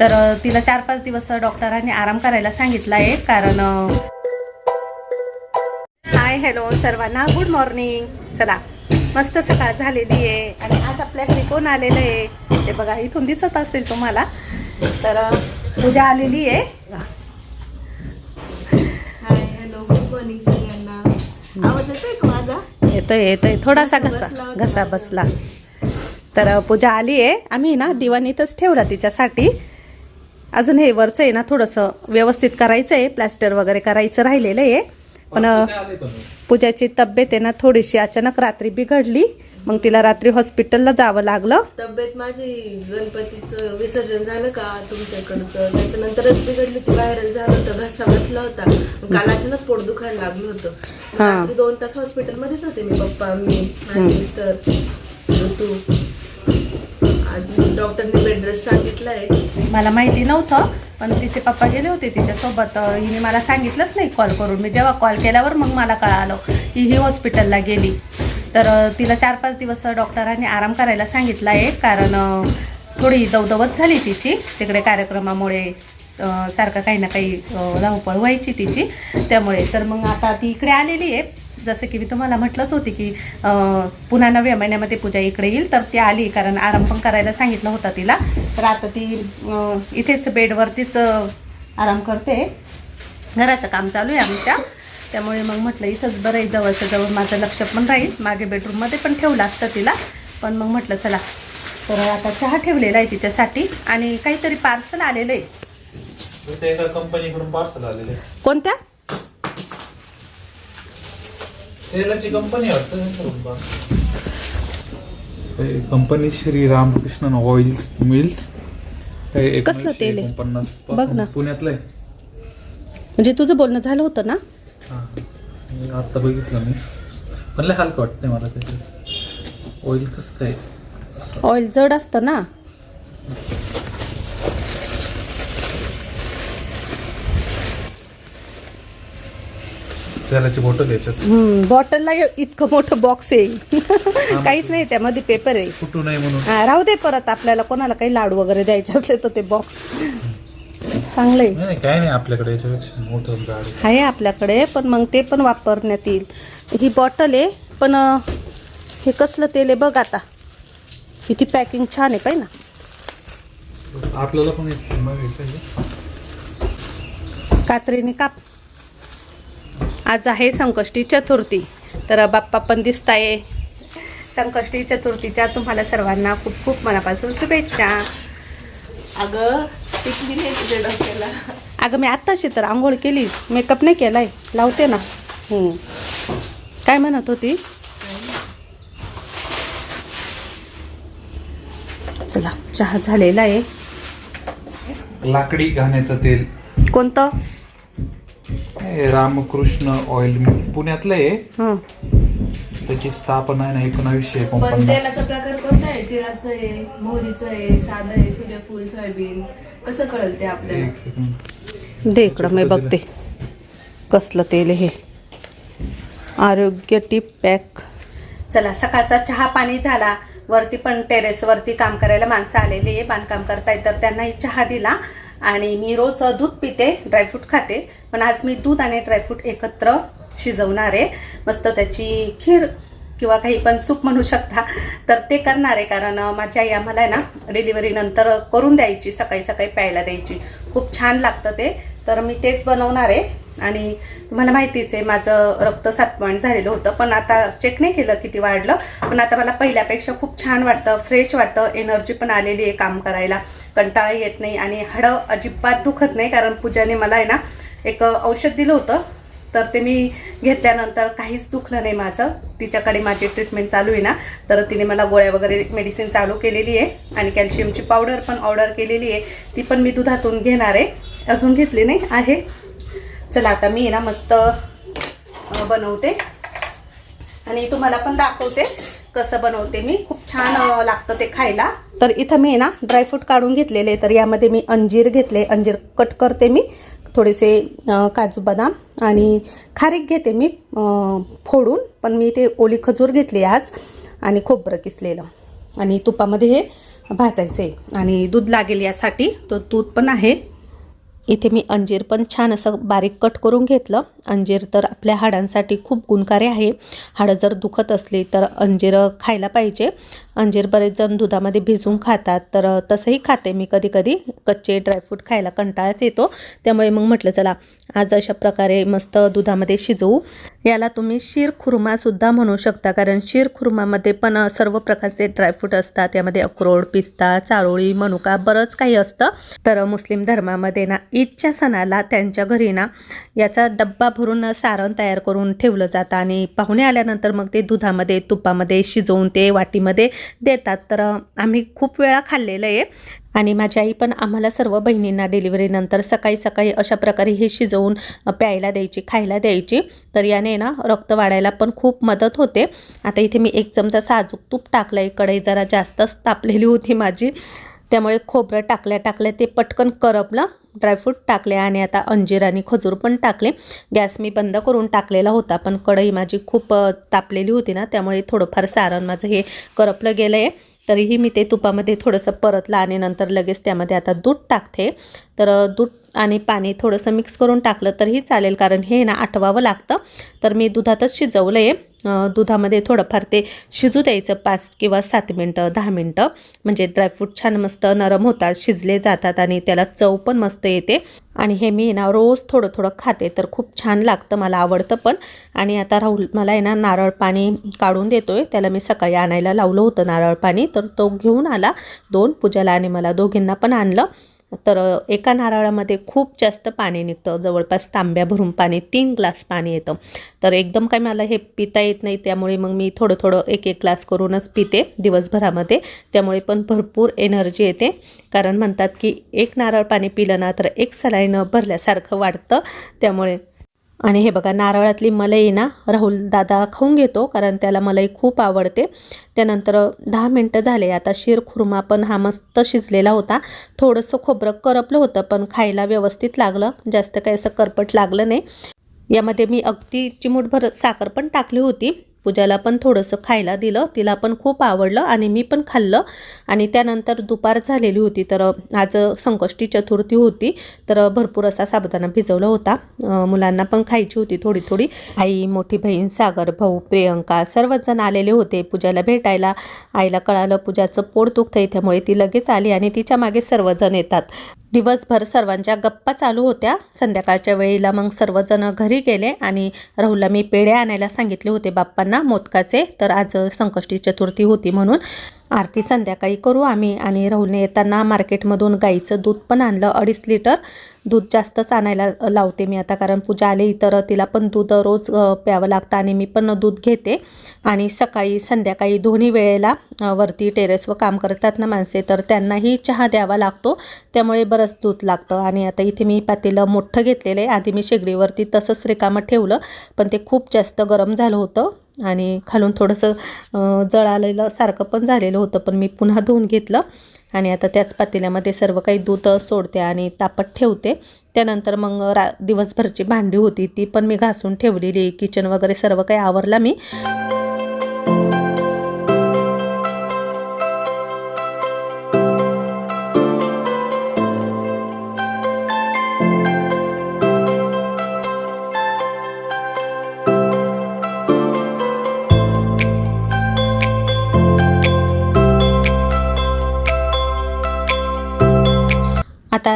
तर तिला चार पाच दिवस डॉक्टरांनी आराम करायला सांगितला आहे कारण हाय हॅलो सर्वांना. गुड मॉर्निंग चला मस्त सकाळ झालेली आहे आणि आज आपल्या घरी कोण आलेलं आहे ते बघा इथून दिसत असेल तुम्हाला. तर पूजा आलेली आहे. हाय हॅलो गुड मॉर्निंग सगळ्यांना. आवाज येतोय का माझा? येतोय येतोय. थोडासा घसा घसा बसला. तर पूजा आली आहे. आम्ही ना दिवाणीतच ठेवला तिच्यासाठी. अजून हे वरचं आहे ना थोडंसं व्यवस्थित करायचं आहे प्लॅस्टर वगैरे करायचं राहिलेलं आहे. पण अ, पूजाची तब्येत आहे ना थोडीशी अचानक रात्री बिघडली. मग तिला रात्री हॉस्पिटलला जावं लागलं. तब्येत माझी गणपतीचं विसर्जन झालं का तुमच्याकडचं? त्याच्यानंतरच बिघडली ती व्हायरल झालं होतं घसा बसला होता. काल अचानक पोट दुखायला लागलं होतं. हा. दोन तास हॉस्पिटलमध्येच होते मी पप्पा मी माझे मिस्टर ऋतू. आज डॉक्टरने बेड रेस्ट मला माहिती नव्हतं पण तिचे पप्पा गेले होते तिच्यासोबत. हिने मला सांगितलंच नाही कॉल करून. मी जेव्हा कॉल केल्यावर मग मला कळालं की ही हॉस्पिटलला गेली. तर तिला चार पाच दिवस डॉक्टरांनी आराम करायला सांगितला आहे कारण थोडी दवदवत झाली तिची. तिकडे कार्यक्रमामुळे सारखं काही ना काही धावपळ व्हायची तिची. त्यामुळे तर मग आता ती इकडे आलेली आहे. जसं की मी तुम्हाला म्हटलंच होती की पुन्हा नव्या महिन्यामध्ये पूजा इकडे येईल तर ती आली कारण आराम पण करायला सांगितलं होतं तिला. तर आता ती इथेच बेडवरतीच आराम करते. घराचं काम चालू आहे आमच्या. त्यामुळे मग म्हटलं इथंच बरं आहे जवळच्या जवळ माझं लक्ष पण राहील. मागे बेडरूममध्ये पण ठेवलं असतं तिला. पण मग म्हटलं चला. तर आता चहा ठेवलेला आहे तिच्यासाठी आणि काहीतरी पार्सल आलेलं आहे. ते एका कंपनीकडून पार्सल आलेले कोणत्या? तेलाची company company Shri Ramakrishna oils mills कसलं तेल आहे? पन्नास बघ ना. पुण्यातलं आहे. म्हणजे तुझं बोलणं झालं होतं ना? हा. मी आता बघितलं मी. पण लय हलकं वाटतंय मला त्याचे ऑइल कसं काय? ऑइल जड असतं ना? तेलाची बॉटल याच्यात हम्म, बॉटलला इतकं मोठं बॉक्स आहे. काहीच नाही त्यामध्ये पेपर आहे. फुटू नये म्हणून? हा, राहू दे परत आपल्याला कोणाला काही लाडू वगैरे द्यायचे असले तर ते बॉक्स चांगलं नाही नाही काय नाही आपल्याकडे याच्यापेक्षा मोठं झाड आहे. आहे आपल्याकडे पण मग ते पण वापरण्यात येईल. ही बॉटल आहे पण अं, हे कसलं तेल आहे बघ आता. किती पॅकिंग छान आहे पाय ना? आपल्याला पण आहे. कात्रीने काप. आज आहे संकष्टी चतुर्थी. तर बाप्पा पण दिसत आहे संकष्टी चतुर्थीच्या तुम्हाला सर्वांना खूप खूप मनापासून शुभेच्छा. अगं टिकली नाही तुझ्या डोक्याला. अगं मी आत्ताशी तर आंघोळ केली. मेकअप नाही केलाय. लावते ना. काय म्हणत होती? चला चहा झालेला आहे. लाकडी घाण्याचं तेल. कोणतं? हे रामकृष्ण ऑइल मिल्स पुण्यातलं आहे. हं. त्याची स्थापना आहे ना एकोणावीसशे पण एकोणपन्नास तेलाचा प्रकार कोणता आहे? तिळाचं आहे मोहरीचं आहे साधं आहे सूर्यफूल सोयाबीन. कसं कळल ते आपल्याला? एक दे इकडं मी बघते. कसलं तेल आहे हे. आरोग्य टिप पॅक. चला सकाळचा चहा पाणी झाला. वरती पण टेरेसवरती काम करायला माणसं आलेली आहे बांधकाम करताय तर त्यांनाही चहा दिला. आणि मी रोज दूध पिते ड्रायफ्रूट खाते पण आज मी दूध आणि ड्रायफ्रूट एकत्र शिजवणार आहे. मस्त त्याची खीर किंवा काही पण सूप म्हणू शकता तर ते करणार आहे. कारण माझ्या आई आम्हाला आहे ना डिलिव्हरी नंतर करून द्यायची सकाळी सकाळी प्यायला द्यायची. खूप छान लागतं ते. तर मी तेच बनवणार आहे. आणि तुम्हाला माहितीच आहे माझं रक्त सात पॉईंट झालेलं होतं पण आता चेक नाही केलं किती वाढलं. पण आता मला पहिल्यापेक्षा खूप छान वाटतं फ्रेश वाटतं एनर्जी पण आलेली आहे काम करायला. कंटाळा येत नाही आणि हाडं अजिबात दुखत नाही कारण पूजाने मला आहे ना एक औषध दिलं होतं. तर ते मी घेतल्यानंतर काहीच दुखलं नाही माझं. तिच्याकडे माझी ट्रीटमेंट चालू आहे ना. तर तिने मला गोळ्या वगैरे मेडिसिन चालू केलेली आहे आणि कॅल्शियमची पावडर पण ऑर्डर केलेली आहे. ती पण मी दुधातून घेणार आहे. अजून घेतली नाही आहे. चला आता मी ना मस्त बनवते. आणि तुम्हाला पण दाखवते कसं बनवते मी. खूप छान लागतं ते खायला. तर इथं मी ना ड्रायफ्रूट काढून घेतलेले तर यामध्ये मी अंजीर घेतले. अंजीर कट करते मी. थोडेसे काजू बदाम आणि खारीक घेते मी फोडून. पण मी ते ओली खजूर घेतली आज आणि खोबरं किसलेलं. आणि तुपामध्ये हे भाजायचं आहे आणि दूध लागेल यासाठी. तर दूध पण आहे. इथे मी अंजीर पण छान असं बारीक कट करून घेतलं. अंजीर तर आपल्या हाडांसाठी खूप गुणकारी आहे. हाडं जर दुखत असली तर अंजीर खायला पाहिजे. अंजीर बरेच जण दुधामध्ये भिजवून खातात तर तसंही खाते मी कधी कधी कच्चे ड्रायफ्रूट खायला कंटाळाच येतो. त्यामुळे मग म्हटलं चला आज अशा प्रकारे मस्त दुधामध्ये शिजवू. याला तुम्ही शीर खुर्मासुद्धा म्हणू शकता कारण शीर खुर्मामध्ये पण सर्व प्रकारचे ड्रायफ्रूट असतात. यामध्ये अक्रोड पिस्ता चारोळी मनुका बरंच काही असतं. तर मुस्लिम धर्मामध्ये ना ईदच्या सणाला त्यांच्या घरी ना याचा डब्बा भरून सारण तयार करून ठेवलं जातं. आणि पाहुणे आल्यानंतर मग ते दुधामध्ये तुपामध्ये शिजवून ते वाटीमध्ये देतात. तर आम्ही खूप वेळा खाल्लेलं आहे. आणि माझी आई पण आम्हाला सर्व बहिणींना डिलिव्हरीनंतर सकाळी सकाळी अशा प्रकारे हे शिजवून प्यायला द्यायची खायला द्यायची. तर याने ना रक्त वाढायला पण खूप मदत होते. आता इथे मी एक चमचा साजूक तूप टाकलं आहे कढई जरा जास्तच तापलेली होती माझी. त्यामुळे खोबरं टाकल्या टाकल्या ते पटकन करपलं. ड्रायफ्रूट टाकले आणि आता अंजीर आणि खजूर पण टाकले. गॅस मी बंद करून टाकलेला होता पण कढई माझी खूप तापलेली होती ना त्यामुळे थोडंफार सारण माझं हे करपलं गेलं आहे तरीही मी ते तुपामध्ये थोडंसं परतलं आणि नंतर लगेच त्यामध्ये आता दूध टाकते. तर दूध आणि पाणी थोडंसं मिक्स करून टाकलं तरीही चालेल कारण हे ना आठवावं लागतं. तर मी दुधातच शिजवलं आहे दुधामध्ये थोडंफार ते शिजू द्यायचं पाच किंवा सात मिनटं दहा मिनटं. म्हणजे ड्रायफ्रूट छान मस्त नरम होतात शिजले जातात आणि त्याला चव पण मस्त येते. आणि हे मी ना रोज थोडं थोडं खाते तर खूप छान लागतं मला आवडतं पण. आणि आता राहुल मला आहे ना नारळ पाणी काढून देतोय. त्याला मी सकाळी आणायला लावलं होतं नारळ पाणी तर तो घेऊन आला दोन पूजाला आणि मला दोघींना पण आणलं. तर एका नारळामध्ये खूप जास्त पाणी निघतं. जवळपास तांब्या भरून पाणी तीन ग्लास पाणी येतं. तर एकदम काय मला हे पिता येत नाही त्यामुळे मग मी थोडं थोडं एक एक ग्लास करूनच पिते दिवसभरामध्ये. त्यामुळे पण भरपूर एनर्जी येते. कारण म्हणतात की एक नारळ पाणी पिलं ना तर एक सलाईनं भरल्यासारखं वाटतं. त्यामुळे आणि हे बघा नारळातली मलई ना राहुल दादा खाऊन घेतो कारण त्याला मलई खूप आवडते. त्यानंतर दहा मिनटं झाले आता शीर खुर्मा पण हा मस्त शिजलेला होता. थोडंसं खोबरं करपलं होतं पण खायला व्यवस्थित लागलं. जास्त काही असं करपट लागलं नाही. यामध्ये मी अगदी चिमूटभर साखर पण टाकली होती. पूजाला पण थोडंसं खायला दिलं. तिला पण खूप आवडलं आणि मी पण खाल्लं. आणि त्यानंतर दुपार झालेली होती तर आज संकष्टी चतुर्थी होती तर भरपूर असा साबुदाणा भिजवला होता. मुलांना पण खायची होती थोडी थोडी आई मोठी बहीण सागर भाऊ प्रियंका सर्वच जण आलेले होते पूजाला भेटायला. आईला कळालं पूजाचं पोट दुखतं त्यामुळे ती लगेच आली आणि तिच्यामागे सर्वजण येतात. दिवसभर सर्वांच्या गप्पा चालू होत्या. संध्याकाळच्या वेळेला मग सर्वजण घरी गेले आणि राहुलला मी पेढे आणायला सांगितले होते बाप्पांना मोदकाचे. तर आज संकष्टी चतुर्थी होती म्हणून. आरती संध्याकाळी करू आम्ही. आणि राहुलने येताना मार्केटमधून गाईचं दूध पण आणलं. अडीच लिटर दूध जास्तच आणायला लावते मी आता कारण पूजा आली तर तिला पण दूध रोज प्यावं लागतं आणि मी पण दूध घेते. आणि सकाळी संध्याकाळी दोन्ही वेळेला वरती टेरेसवर काम करतात ना माणसे तर त्यांनाही चहा द्यावा लागतो. त्यामुळे बरंच दूध लागतं. आणि आता इथे मी पातेलं मोठं घेतलेलं आहे. आधी मी शेगडीवरती तसंच रिकामं ठेवलं पण ते खूप जास्त गरम झालं होतं. आणि खालून थोडंसं जळालेलं सारखं पण झालेलं होतं पण मी पुन्हा धुवून घेतलं. आणि आता त्याच पातेल्यामध्ये सर्व काही दूध सोडते आणि तापत ठेवते. त्यानंतर मग रा दिवसभरची भांडी होती ती पण मी घासून ठेवलेली किचन वगैरे सर्व काही आवरला मी.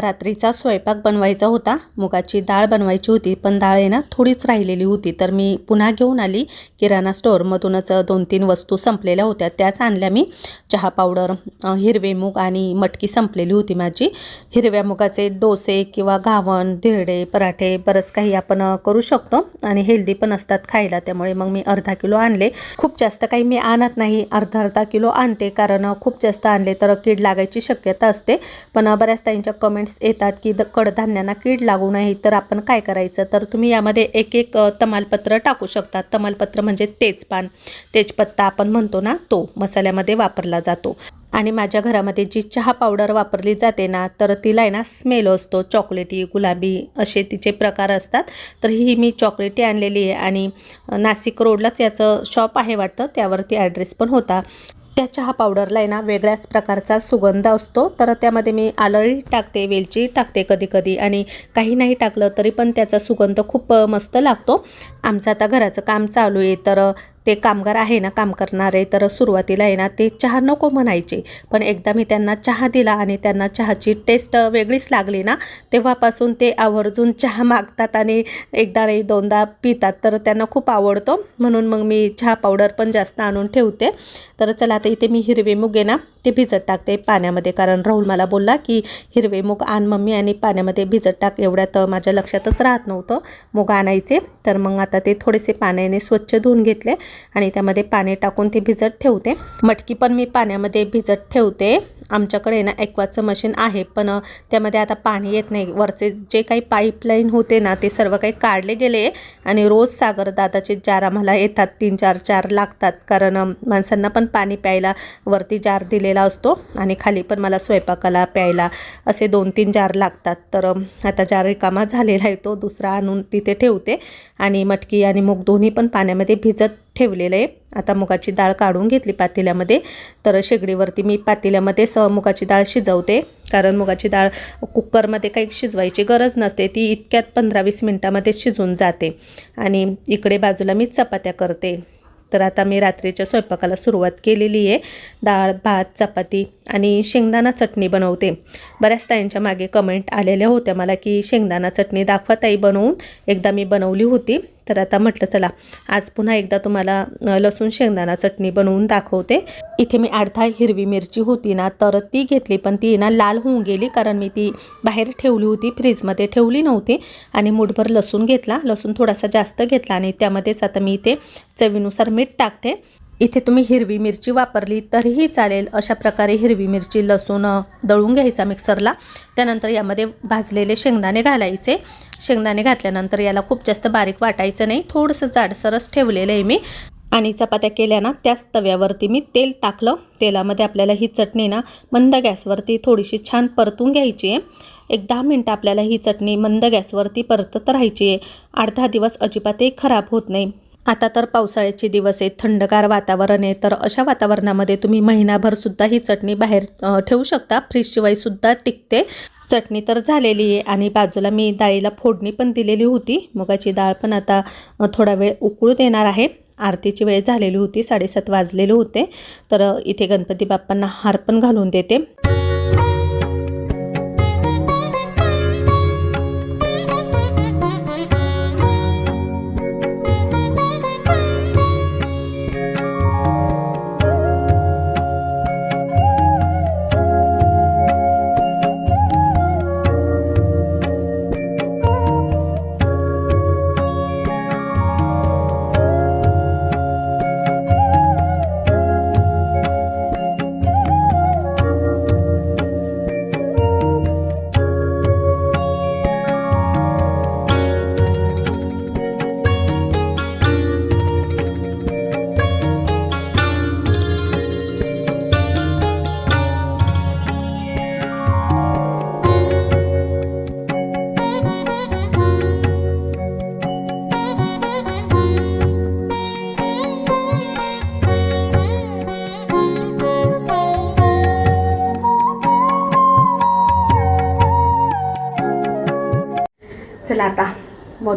मला रात्रीचा स्वयंपाक बनवायचा होता. मुगाची डाळ बनवायची होती पण डाळ आहे ना थोडीच राहिलेली होती. तर मी पुन्हा घेऊन आली किराणा स्टोअरमधूनच दोन तीन वस्तू संपलेल्या होत्या. त्याच आणल्या मी. चहा पावडर हिरवे मूग आणि मटकी संपलेली होती माझी. हिरव्या मुगाचे डोसे किंवा घावण धिरडे पराठे बरंच काही आपण करू शकतो आणि हेल्दी पण असतात खायला. त्यामुळे मग मी अर्धा किलो आणले. खूप जास्त काही मी आणत नाही. अर्धा अर्धा किलो आणते कारण खूप जास्त आणले तर कीड लागायची शक्यता असते. पण बऱ्याच त्यांच्या कमेंट्स येतात की द कडधान्यांना कीड लागू नये तर आपण काय करायचं? तर तुम्ही यामध्ये एक एक तमालपत्र टाकू शकता. तमालपत्र म्हणजे तेजपान. तेजपत्ता आपण म्हणतो ना तो मसाल्यामध्ये वापरला जातो. आणि माझ्या घरामध्ये जी चहा पावडर वापरली जाते ना तर तिला आहे ना स्मेल असतो. चॉकलेटी गुलाबी असे तिचे प्रकार असतात. तर ही मी चॉकलेटी आणलेली आहे आणि नाशिक रोडलाच याचं शॉप आहे वाटतं. त्यावरती ॲड्रेस पण होता. त्या चहा पावडरला आहे ना वेगळ्याच प्रकारचा सुगंध असतो. तर त्यामध्ये मी आलळी टाकते वेलची टाकते कधी कधी. आणि काही नाही टाकलं तरी पण त्याचा सुगंध खूप मस्त लागतो. आमचं आता घराचं काम चालू आहे तर ते कामगार आहे ना काम करणारे तर सुरुवातीला आहे ना ते चहा नको म्हणायचे. पण एकदा मी त्यांना चहा दिला आणि त्यांना चहाची टेस्ट वेगळीच लागली ना तेव्हापासून ते आवर्जून चहा मागतात आणि एकदा नाही दोनदा पितात. तर त्यांना खूप आवडतो. म्हणून मग मी चहा पावडर पण जास्त आणून ठेवते. तर चला आता इथे मी हिरवे मूग आहे ना ते भिजत टाकते पाण्यामध्ये. कारण राहुल मला बोलला की हिरवे मूग आण मम्मी आणि पाण्यामध्ये भिजत टाक. एवढ्यात माझ्या लक्षातच राहत नव्हतं मूग आणायचे. तर मग आता आता ते थोडेसे पाण्याने स्वच्छ धुवून घेतले आणि त्यामध्ये पाणी टाकून ते भिजत ठेवते. मटकी पण मी पाण्यामध्ये भिजत ठेवते. आमच्याकडे ना एक्वाचं मशीन आहे पण त्यामध्ये आता पाणी येत नाही. वरचे जे काही पाईपलाईन होते ना ते सर्व काही काढले गेले आणि रोज सागर दादाचे जार आम्हाला येतात. तीन चार चार लागतात. कारण माणसांना पण पाणी प्यायला वरती जार दिलेला असतो आणि खाली पण मला स्वयंपाकाला प्यायला असे दोन तीन जार लागतात. तर आता जार रिकामा झालेला आहे तो दुसरा आणून तिथे ठेवते. आणि मटकी आणि मूग दोन्ही पण पाण्यामध्ये भिजत ठेवलेलं आहे. आता मुगाची डाळ काढून घेतली पातेल्यामध्ये. तर शेगडीवरती मी पातेल्यामध्ये स मुगाची डाळ शिजवते. कारण मुगाची डाळ कुकरमध्ये काही शिजवायची गरज नसते. ती इतक्यात पंधरा वीस मिनटामध्ये शिजून जाते. आणि इकडे बाजूला मी चपात्या करते. तर आता मी रात्रीच्या स्वयंपाकाला सुरुवात केलेली आहे. डाळ भात चपाती आणि शेंगदाणा चटणी बनवते. बऱ्याच ताईंच्या मागे कमेंट आलेल्या होत्या मला की शेंगदाणा चटणी दाखवा ताई बनवून. एकदा मी बनवली होती. तर आता म्हटलं चला आज पुन्हा एकदा तुम्हाला लसूण शेंगदाणा चटणी बनवून दाखवते. इथे मी अर्धा हिरवी मिरची होती ना तर ती घेतली पण ती ना लाल होऊन गेली कारण मी ती बाहेर ठेवली होती फ्रीजमध्ये ठेवली नव्हती. आणि मुठभर लसूण घेतला लसूण थोडासा जास्त घेतला आणि त्यामध्येच आता मी इथे चवीनुसार मीठ टाकते. इथे तुम्ही हिरवी मिरची वापरली तरीही चालेल. अशा प्रकारे हिरवी मिरची लसूण दळून घ्यायचा मिक्सरला. त्यानंतर यामध्ये भाजलेले शेंगदाणे घालायचे. शेंगदाणे घातल्यानंतर याला खूप जास्त बारीक वाटायचं नाही. थोडंसं जाडसरच ठेवलेलं आहे मी. आणि चपात्या केल्या ना त्याच तव्यावरती मी तेल टाकलं. तेलामध्ये आपल्याला ही चटणी ना मंद गॅसवरती थोडीशी छान परतून घ्यायची आहे. एक दहा मिनटं आपल्याला ही चटणी मंद गॅसवरती परतत राहायची आहे. अर्धा दिवस अजिबातही खराब होत नाही. आता तर पावसाळ्याचे दिवस आहेत थंडगार वातावरण आहे तर अशा वातावरणामध्ये तुम्ही महिनाभरसुद्धा ही चटणी बाहेर ठेवू शकता. फ्रीजशिवायसुद्धा टिकते. चटणी तर झालेली आहे आणि बाजूला मी डाळीला फोडणी पण दिलेली होती. मुगाची डाळ पण आता थोडा वेळ उकळू देणार आहे. आरतीची वेळ झालेली होती साडेसात वाजलेले होते. तर इथे गणपती बाप्पांना हार पण घालून देते.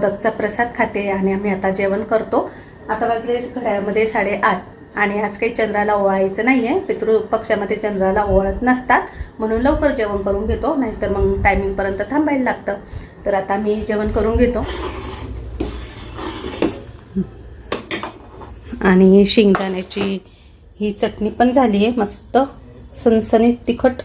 मोदकचा प्रसाद खाते आणि आम्ही आता जेवण करतो. आता वाजले घड्यामध्ये साडेआठ आणि आज काही चंद्राला ओवाळायचं नाही आहे पितृ पक्षामध्ये चंद्राला ओवाळत नसतात. म्हणून लवकर जेवण करून घेतो नाहीतर मग टायमिंगपर्यंत थांबायला लागतं. तर आता मी जेवण करून घेतो. आणि शेंगदाण्याची ही चटणी पण झाली आहे मस्त सणसणीत तिखट.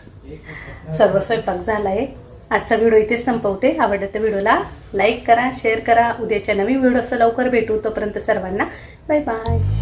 सर्व स्वयंपाक झाला आहे आजचा व्हिडिओ इथे संपवते. आवडलं व्हिडिओला लाईक करा शेअर करा. उद्याच्या नवीन व्हिडिओ असं लवकर भेटू. तोपर्यंत सर्वांना बाय बाय.